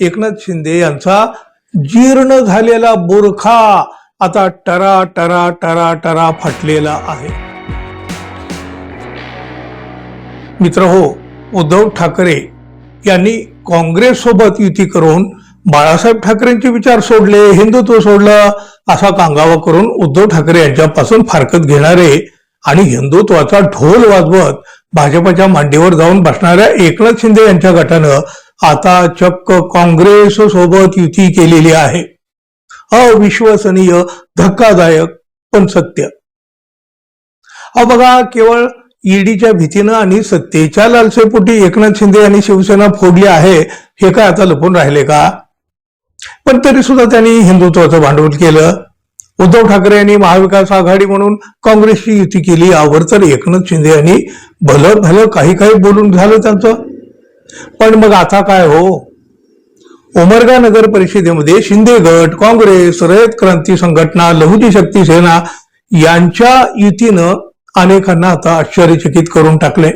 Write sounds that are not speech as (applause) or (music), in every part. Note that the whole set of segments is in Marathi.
एकनाथ शिंदे यांचा जीर्ण झालेला बुरखा आता टरा टरा टरा टरा फाटलेला आहे. मित्र हो उद्धव ठाकरे यांनी काँग्रेस सोबत युती करून बाळासाहेब ठाकरेंचे विचार सोडले हिंदुत्व सोडलं असा कांगावा करून उद्धव ठाकरे यांच्यापासून फारकत घेणारे आणि हिंदुत्वाचा ढोल वाजवत भाजपच्या मांडीवर जाऊन बसणाऱ्या एकनाथ शिंदे यांच्या गटानं आता चक्क काँग्रेस सोबत युती केलेली आहे. अविश्वसनीय धक्कादायक पण सत्य. अहो बघा केवळ ईडीच्या भीतीनं आणि सत्तेच्या लालसेपोटी एकनाथ शिंदे यांनी शिवसेना फोडली आहे हे काय आता लपून राहिले का? पण तरी सुद्धा त्यांनी हिंदुत्वाचं भांडवल केलं. उद्धव ठाकरे यांनी महाविकास आघाडी म्हणून काँग्रेसची युती केली. यावर तर एकनाथ शिंदे यांनी भलं भलं काही काही बोलून झालं त्यांचं. पण मग आता काय हो? उमरगा नगर परिषदेमध्ये शिंदे गट काँग्रेस रयत क्रांती संघटना लहुजी शक्ती सेना यांच्या युतीनं अनेकांना आता आश्चर्यचकित करून टाकले.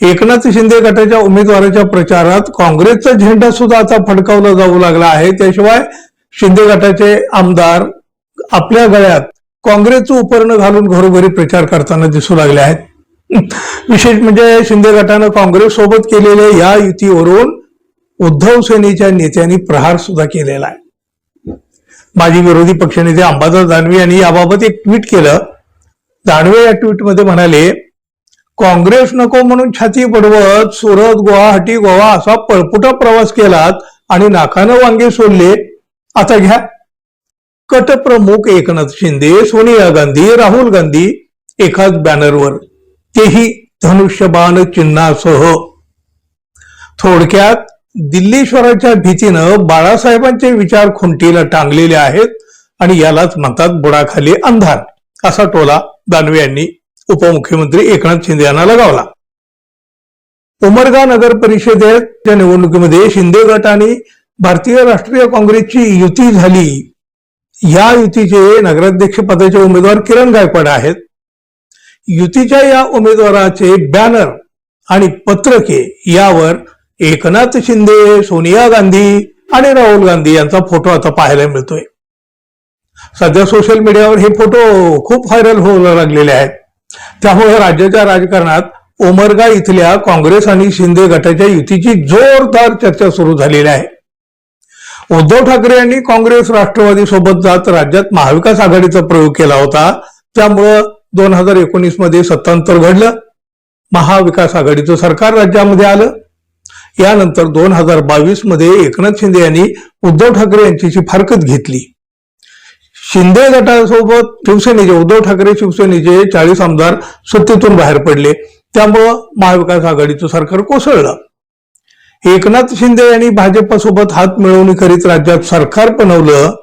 एकनाथ शिंदे गटाच्या उमेदवाराच्या प्रचारात काँग्रेसचा झेंडा सुद्धा आता फडकावला जाऊ लागला आहे. त्याशिवाय शिंदे गटाचे आमदार आपल्या गळ्यात काँग्रेसचं उपरणं घालून घरोघरी प्रचार करताना दिसू लागले आहेत. (laughs) विशेष म्हणजे शिंदे गटानं काँग्रेस सोबत केलेल्या या युतीवरून उद्धव सेनेच्या नेत्यांनी प्रहार सुद्धा केलेला आहे. माजी विरोधी पक्षनेते अंबादास दानवे यांनी याबाबत एक ट्विट केलं. दानवे या ट्विटमध्ये म्हणाले काँग्रेस नको म्हणून छाती पडवत सुरत गुवाहाटी गोवा असा पळपुटा प्रवास केलात आणि नाकानं वांगे सोडले. आता घ्या. कटप्रमुख एकनाथ शिंदे सोनिया गांधी राहुल गांधी एकाच बॅनरवर तेही धनुष्यबाण चिन्हासह. थोडक्यात दिल्लीश्वराच्या भीतीनं बाळासाहेबांचे विचार खुंटीला टांगलेले आहेत आणि यालाच म्हणतात बुडाखाली अंधार असा टोला दानवे यांनी उपमुख्यमंत्री एकनाथ शिंदे यांना लगावला. उमरगा नगर परिषदेच्या निवडणुकीमध्ये शिंदे गट आणि भारतीय राष्ट्रीय काँग्रेसची युती झाली. या युतीचे नगराध्यक्ष पदाचे उमेदवार किरण गायकवाड आहेत. युतीच्या या उमेदवाराचे बॅनर आणि पत्रके यावर एकनाथ शिंदे सोनिया गांधी आणि राहुल गांधी यांचा फोटो आता पाहायला मिळतोय. सध्या सोशल मीडियावर हे फोटो खूप व्हायरल होऊ लागलेले आहेत. त्यामुळे राज्याच्या राजकारणात उमरगा इथल्या काँग्रेस आणि शिंदे गटाच्या युतीची जोरदार चर्चा सुरू झालेली आहे. उद्धव ठाकरे यांनी काँग्रेस राष्ट्रवादी सोबत जात राज्यात महाविकास आघाडीचा प्रयोग केला होता. त्यामुळं दोन हजार एकोणीसमध्ये सत्तांतर घडलं. महाविकास आघाडीचं सरकार राज्यामध्ये आलं. यानंतर दोन हजार बावीसमध्ये एकनाथ शिंदे यांनी उद्धव ठाकरे यांची फारकत घेतली. शिंदे गटासोबत शिवसेनेचे उद्धव ठाकरे शिवसेनेचे चाळीस आमदार सत्तेतून बाहेर पडले. त्यामुळं महाविकास आघाडीचं सरकार कोसळलं. एकनाथ शिंदे यांनी भाजपसोबत हात मिळवणी करीत राज्यात सरकार बनवलं.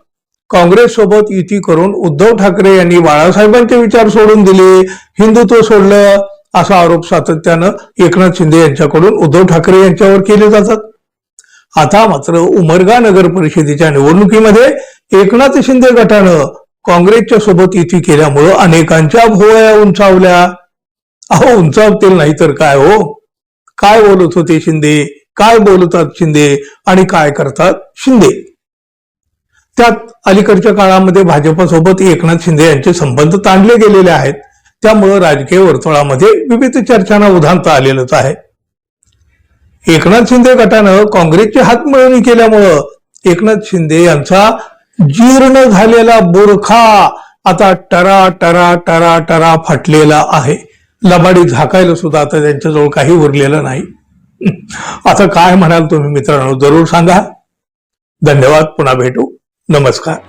काँग्रेस सोबत युती करून उद्धव ठाकरे यांनी बाळासाहेबांचे विचार सोडून दिले हिंदुत्व सोडलं असा आरोप सातत्यानं एकनाथ शिंदे यांच्याकडून उद्धव ठाकरे यांच्यावर केले जातात. आता मात्र उमरगा नगर परिषदेच्या निवडणुकीमध्ये एकनाथ शिंदे गटानं काँग्रेसच्या सोबत युती केल्यामुळं अनेकांच्या भोवया उंचावल्या. अहो उंचावतील नाही तर काय हो? काय बोलत होते शिंदे? काय बोलतात शिंदे? आणि काय करतात शिंदे? त्यात अलीकडच्या काळामध्ये भाजपसोबत एकनाथ शिंदे यांचे संबंध ताणले गेलेले आहेत. त्यामुळं राजकीय वर्तुळामध्ये विविध चर्चांना उधांत आलेलंच आहे. एकनाथ शिंदे गटानं काँग्रेसची हातमिळवणी केल्यामुळं एकनाथ शिंदे यांचा जीर्ण झालेला बुरखा आता टरा टरा टरा टरा फाटलेला आहे. लबाडी झाकायला सुद्धा आता त्यांच्याजवळ काही उरलेलं नाही. (laughs) आता काय म्हणाल तुम्ही मित्रांनो? जरूर सांगा. धन्यवाद. पुन्हा भेटू. नमस्कार.